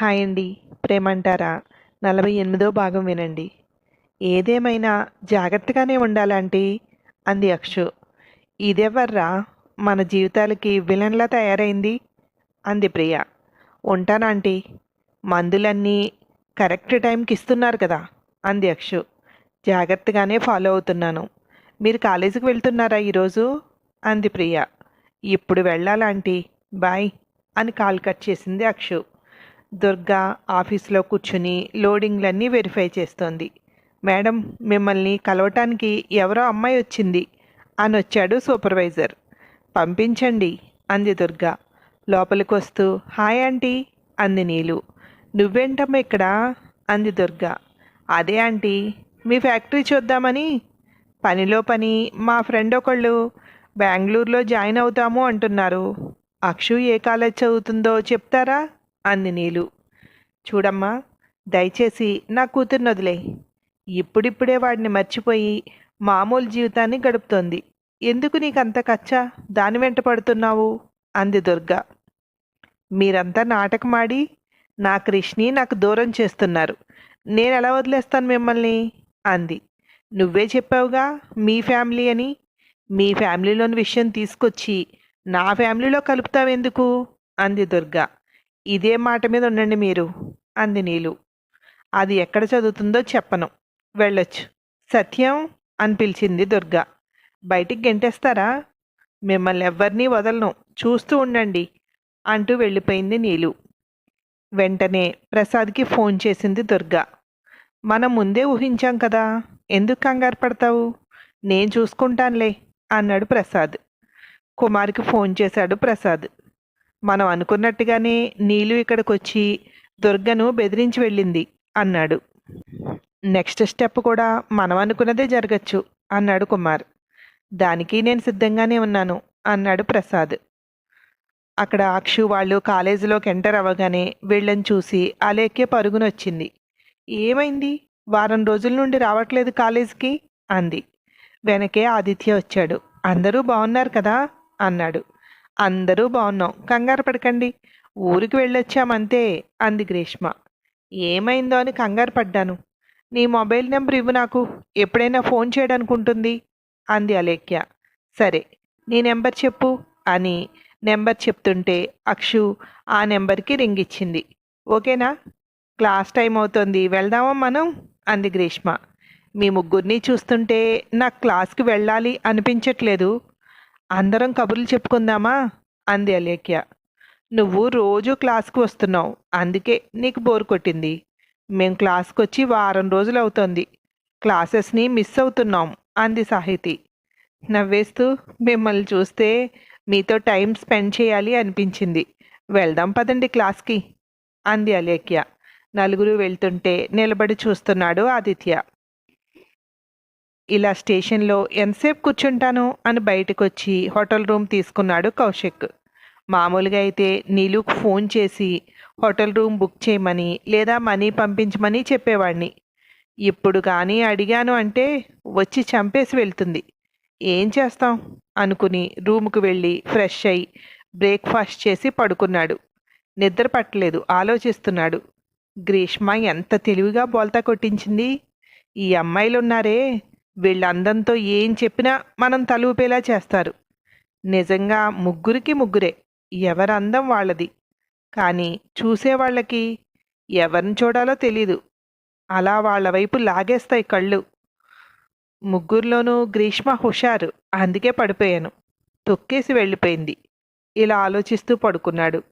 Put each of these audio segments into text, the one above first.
Hi అండి ప్రేమంటారా? నలభై ఎనిమిదో భాగం వినండి. ఏదేమైనా జాగ్రత్తగానే ఉండాలంటీ అంది అక్షు. ఇదెవర్రా? మన జీవితాలకి విలన్లా తయారైంది? అంది ప్రియ. ఉంటానంటీ మందులన్నీ కరెక్ట్ టైంకి ఇస్తున్నారు కదా? అంది అక్షు. జాగ్రత్తగానే ఫాలో అవుతున్నాను. మీరు కాలేజీకి వెళ్తున్నారా ఈరోజు? అంది ప్రియ. ఇప్పుడు వెళ్ళాలంటీ బాయ్ అని కాల్ కట్ చేసింది అక్షు. దుర్గా ఆఫీస్లో కూర్చుని లోడింగ్లన్నీ వెరిఫై చేస్తోంది. మేడం మిమ్మల్ని కలవటానికి ఎవరో అమ్మాయి వచ్చింది అని వచ్చాడు సూపర్వైజర్. పంపించండి అంది దుర్గా. లోపలికి వస్తూ హాయ్ ఆంటీ అంది నీలు. నువ్వేంటమ్మా ఇక్కడ? అంది దుర్గా. అదే ఆంటీ మీ ఫ్యాక్టరీ చూద్దామని. పనిలో పని మా ఫ్రెండ్ ఒకళ్ళు బెంగళూరులో జాయిన్ అవుతాము అంటున్నారు. అక్షు ఏ కాలేజ్ చదువుతుందో చెప్తారా? అంది నీలు చూడమ్మా దయచేసి నా కూతుర్ని వదిలే ఇప్పుడిప్పుడే వాడిని మర్చిపోయి మామూలు జీవితాన్ని గడుపుతోంది. ఎందుకు నీకంత కచ్చా? దాని వెంట పడుతున్నావు? అంది దుర్గా. మీరంతా నాటకమాడి నా కృష్ణి నాకు దూరం చేస్తున్నారు. నేను ఎలా వదిలేస్తాను మిమ్మల్ని? అంది. నువ్వే చెప్పావుగా మీ ఫ్యామిలీ అని. మీ ఫ్యామిలీలోని విషయం తీసుకొచ్చి నా ఫ్యామిలీలో కలుపుతావెందుకు? అంది దుర్గా. ఇదే మాట మీద ఉండండి మీరు అంది నీలు. అది ఎక్కడ చదువుతుందో చెప్పను. వెళ్ళొచ్చు. సత్యం? అని పిలిచింది దుర్గా. బయటికి గెంటేస్తారా? మిమ్మల్ని ఎవ్వరినీ వదలను. చూస్తూ ఉండండి అంటూ వెళ్ళిపోయింది నీలు. వెంటనే ప్రసాద్కి ఫోన్ చేసింది దుర్గా. మనం ముందే ఊహించాం కదా ఎందుకు కంగారు పడతావు? నేను చూసుకుంటానులే అన్నాడు ప్రసాద్. కుమార్కి ఫోన్ చేశాడు ప్రసాద్. మనం అనుకున్నట్టుగానే నీలు ఇక్కడికి వచ్చి దుర్గను బెదిరించి వెళ్ళింది అన్నాడు. నెక్స్ట్ స్టెప్ కూడా మనం అనుకున్నదే జరగచ్చు అన్నాడు కుమార్. దానికి నేను సిద్ధంగానే ఉన్నాను అన్నాడు ప్రసాద్. అక్కడ అక్షు వాళ్ళు కాలేజీలోకి ఎంటర్ అవ్వగానే వీళ్ళని చూసి అలేకే పరుగునొచ్చింది. ఏమైంది? వారం రోజుల నుండి రావట్లేదు కాలేజీకి? అంది. వెనకే ఆదిత్య వచ్చాడు. అందరూ బాగున్నారు కదా? అన్నాడు. అందరూ బాగున్నాం. కంగారు పడకండి. ఊరికి వెళ్ళొచ్చామంతే అంది గ్రీష్మ. ఏమైందో అని కంగారు పడ్డాను. నీ మొబైల్ నెంబర్ ఇవ్వు నాకు. ఎప్పుడైనా ఫోన్ చేయడానుకుంటుంది అంది అలేఖ్య. సరే నీ నెంబర్ చెప్పు అని నెంబర్ చెప్తుంటే అక్షు ఆ నెంబర్కి రింగ్ ఇచ్చింది. ఓకేనా? క్లాస్ టైం అవుతుంది వెళ్దామా మనం? అంది గ్రీష్మ. మీ ముగ్గురిని చూస్తుంటే నాకు క్లాస్కి వెళ్ళాలి అనిపించట్లేదు. అందరం కబుర్లు చెప్పుకుందామా? అంది అలేఖ్య. నువ్వు రోజు క్లాస్కి వస్తున్నావు. అందుకే నీకు బోర్ కొట్టింది. మేం క్లాస్కి వచ్చి వారం రోజులు అవుతోంది. క్లాసెస్ని మిస్ అవుతున్నాం అంది సాహితి. నవ్వేస్తూ మిమ్మల్ని చూస్తే మీతో టైం స్పెండ్ చేయాలి అనిపించింది. వెళ్దాం పదండి క్లాస్కి అంది అలేఖ్య. నలుగురు వెళ్తుంటే నిలబడి చూస్తున్నాడు ఆదిత్య. ఇలా స్టేషన్లో ఎంతసేపు కూర్చుంటాను అని బయటకు వచ్చి హోటల్ రూమ్ తీసుకున్నాడు కౌశిక్. మామూలుగా అయితే నీలుకు ఫోన్ చేసి హోటల్ రూమ్ బుక్ చేయమని లేదా మనీ పంపించమని చెప్పేవాడిని ఇప్పుడు కానీ అడిగాను అంటే వచ్చి చంపేసి వెళ్తుంది. ఏం చేస్తాం? అనుకుని రూముకు వెళ్ళి ఫ్రెష్ అయి బ్రేక్ఫాస్ట్ చేసి పడుకున్నాడు. నిద్ర పట్టలేదు ఆలోచిస్తున్నాడు. గ్రీష్మ ఎంత తెలివిగా బోల్తా కొట్టించింది? ఈ అమ్మాయిలు ఉన్నారే వీళ్ళందంతో ఏం చెప్పినా మనం తలూపేలా చేస్తారు. నిజంగా ముగ్గురికి ముగ్గురే ఎవరి అందం వాళ్ళది. కానీ చూసేవాళ్ళకి ఎవరిని చూడాలో తెలీదు. అలా వాళ్ళ వైపు లాగేస్తాయి కళ్ళు. ముగ్గురులోనూ గ్రీష్మ హుషారు అందుకే పడిపోయాను. తొక్కేసి వెళ్ళిపోయింది. ఇలా ఆలోచిస్తూ పడుకున్నాడు.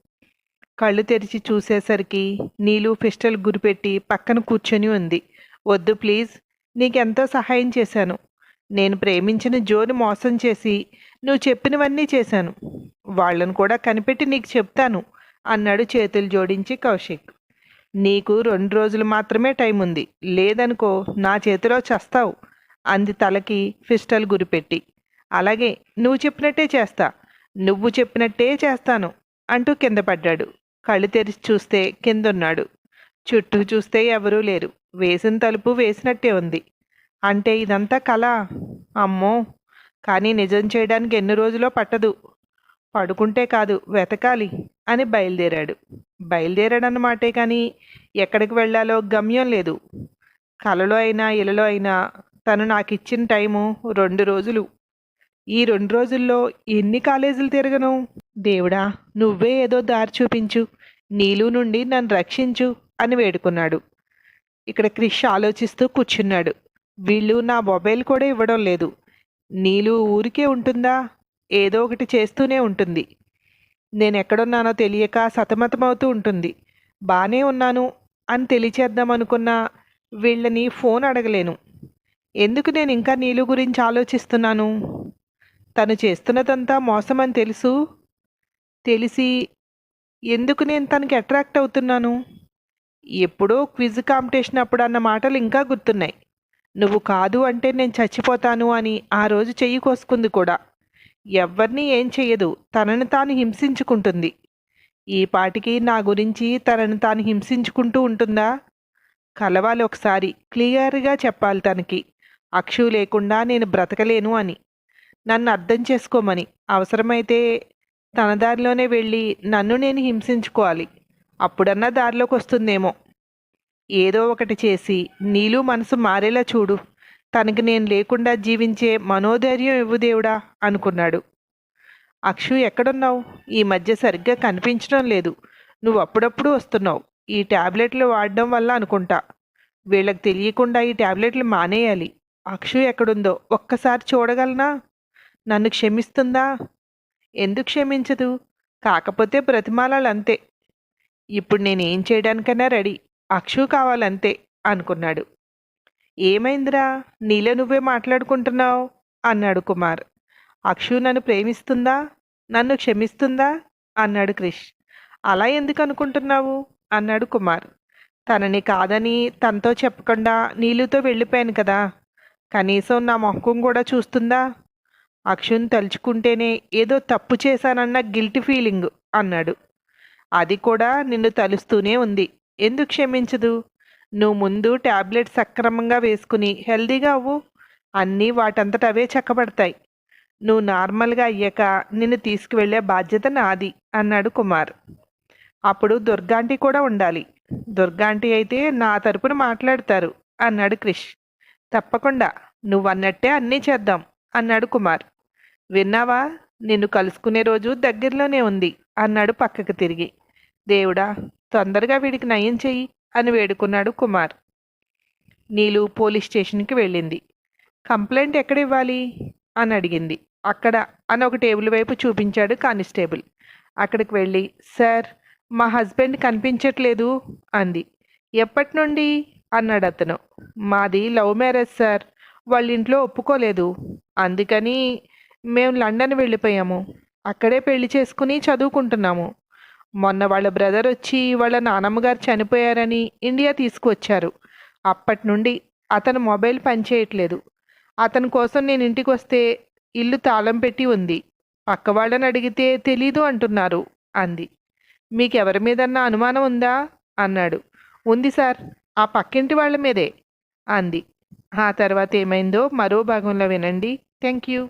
కళ్ళు తెరిచి చూసేసరికి నీలు పిస్టల్ గురిపెట్టి పక్కన కూర్చొని ఉంది. వద్దు ప్లీజ్. నీకెంతో సహాయం చేశాను. నేను ప్రేమించిన జోని మోసం చేసి నువ్వు చెప్పినవన్నీ చేశాను. వాళ్ళను కూడా కనిపెట్టి నీకు చెప్తాను అన్నాడు చేతులు జోడించి కౌశిక్. నీకు రెండు రోజులు మాత్రమే టైం ఉంది. లేదనుకో నా చేతిలో చస్తావు అంది తలకి పిస్టల్ గురిపెట్టి. అలాగే నువ్వు చెప్పినట్టే చేస్తా నువ్వు చెప్పినట్టే చేస్తాను అంటూ కింద పడ్డాడు. కళ్ళు తెరిచి చూస్తే కిందున్నాడు. చుట్టూ చూస్తే ఎవరూ లేరు. వేసిన తలుపు వేసినట్టే ఉంది. అంటే ఇదంతా కళ అమ్మో! కానీ నిజం చేయడానికి ఎన్ని రోజులో పట్టదు. పడుకుంటే కాదు వెతకాలి అని బయలుదేరాడు. బయలుదేరాడన్నమాటే కానీ ఎక్కడికి వెళ్ళాలో గమ్యం లేదు. కలలో అయినా ఇలలో అయినా తను నాకు ఇచ్చిన టైము రెండు రోజులు. ఈ రెండు రోజుల్లో ఎన్ని కాలేజీలు తిరగను? దేవుడా నువ్వే ఏదో దారి చూపించు. నీలు నుండి నన్ను రక్షించు అని వేడుకున్నాడు. ఇక్కడ క్రిష్ ఆలోచిస్తూ కూర్చున్నాడు. వీళ్ళు నా మొబైల్ కూడా ఇవ్వడం లేదు. నీలు ఊరికే ఉంటుందా? ఏదో ఒకటి చేస్తూనే ఉంటుంది. నేను ఎక్కడున్నానో తెలియక సతమతమవుతూ ఉంటుంది. బాగానే ఉన్నాను అని తెలియచేద్దాం అనుకున్నా వీళ్ళని ఫోన్ అడగలేను. ఎందుకు నేను ఇంకా నీలు గురించి ఆలోచిస్తున్నాను? తను చేస్తున్నదంతా మోసమని తెలుసు? తెలిసి ఎందుకు నేను తనకి అట్రాక్ట్ అవుతున్నాను? ఎప్పుడో క్విజ్ కాంపిటీషన్ అప్పుడు అన్న మాటలు ఇంకా గుర్తున్నాయి. నువ్వు కాదు అంటే నేను చచ్చిపోతాను అని ఆ రోజు చెయ్యి కోసుకుంది కూడా. ఎవరిని ఏం చెయ్యదు తనని తాను హింసించుకుంటుంది. ఈ పాటికి నా గురించి తనని తాను హింసించుకుంటూ ఉంటుందా? కలవాలి ఒకసారి క్లియర్గా చెప్పాలి తనకి. అక్షు లేకుండా నేను బ్రతకలేను అని. నన్ను అర్థం చేసుకోమని. అవసరమైతే తన దారిలోనే వెళ్ళి నన్ను నేను హింసించుకోవాలి. అప్పుడన్నా దారిలోకి వస్తుందేమో ఏదో ఒకటి చేసి నీలు మనసు మారేలా చూడు. తనకి నేను లేకుండా జీవించే మనోధైర్యం ఇవ్వు దేవుడా అనుకున్నాడు. అక్షు ఎక్కడున్నావు? ఈ మధ్య సరిగ్గా కనిపించడం లేదు. నువ్వు అప్పుడప్పుడు వస్తున్నావు. ఈ ట్యాబ్లెట్లు వాడడం వల్ల అనుకుంటా. వీళ్ళకి తెలియకుండా ఈ ట్యాబ్లెట్లు మానేయాలి. అక్షు ఎక్కడుందో? ఒక్కసారి చూడగలనా? నన్ను క్షమిస్తుందా? ఎందుకు క్షమించదు? కాకపోతే బ్రతిమాలాలు అంతే ఇప్పుడు నేను ఏం చేయడానికైనా రెడీ. అక్షు కావాలంతే అనుకున్నాడు. ఏమైందిరా? నీలో నువ్వే మాట్లాడుకుంటున్నావు? అన్నాడు కుమార్. అక్షు నన్ను ప్రేమిస్తుందా? నన్ను క్షమిస్తుందా? అన్నాడు క్రిష్. అలా ఎందుకు అనుకుంటున్నావు? అన్నాడు కుమార్. తనని కాదని తనతో చెప్పకుండా నీళ్ళుతో వెళ్ళిపోయాను కదా. కనీసం నా మొహం కూడా చూస్తుందా? అక్షుని తలుచుకుంటేనే ఏదో తప్పు చేశానన్న గిల్టీ ఫీలింగ్ అన్నాడు. అది కూడా నిన్ను తలుస్తూనే ఉంది. ఎందుకు క్షమించదు? నువ్వు ముందు ట్యాబ్లెట్ సక్రమంగా వేసుకుని హెల్దీగా అవ్వు. అన్నీ వాటంతట అవే చక్కబడతాయి. నువ్వు నార్మల్గా అయ్యాక నిన్ను తీసుకువెళ్ళే బాధ్యత నాది అన్నాడు కుమార్. అప్పుడు దుర్గాంటి కూడా ఉండాలి. దుర్గాంటి అయితే నా తరపున మాట్లాడతారు అన్నాడు క్రిష్. తప్పకుండా నువ్వన్నట్టే అన్నీ చేద్దాం అన్నాడు కుమార్. విన్నావా? నిన్ను కలుసుకునే రోజు దగ్గరలోనే ఉంది. అన్నాడు పక్కకు తిరిగి. దేవుడా తొందరగా వీడికి నయం చెయ్యి అని వేడుకున్నాడు కుమార్. నీలు పోలీస్ స్టేషన్కి వెళ్ళింది. కంప్లైంట్ ఎక్కడ ఇవ్వాలి అని అడిగింది. అక్కడ అని ఒక టేబుల్ వైపు చూపించాడు కానిస్టేబుల్. అక్కడికి వెళ్ళి సార్ మా హస్బెండ్ కనిపించట్లేదు అంది. ఎప్పటి నుండి? అన్నాడు అతను. మాది లవ్ మ్యారేజ్ సార్. వాళ్ళ ఇంట్లో ఒప్పుకోలేదు. అందుకని మేము లండన్ వెళ్ళిపోయాము. అక్కడే పెళ్ళి చేసుకుని చదువుకుంటున్నాము. మొన్న వాళ్ళ బ్రదర్ వచ్చి వాళ్ళ నానమ్మ గారు చనిపోయారని ఇండియా తీసుకువచ్చారు. అప్పటి నుండి అతను మొబైల్ పనిచేయట్లేదు అతని కోసం నేను ఇంటికి వస్తే ఇల్లు తాళం పెట్టి ఉంది. పక్క వాళ్ళని అడిగితే తెలీదు అంటున్నారు అంది. మీకెవరి మీదన్నా అనుమానం ఉందా? అన్నాడు. ఉంది సార్ ఆ పక్కింటి వాళ్ళ మీదే అంది. ఆ తర్వాత ఏమైందో మరో భాగంలో వినండి. Thank you.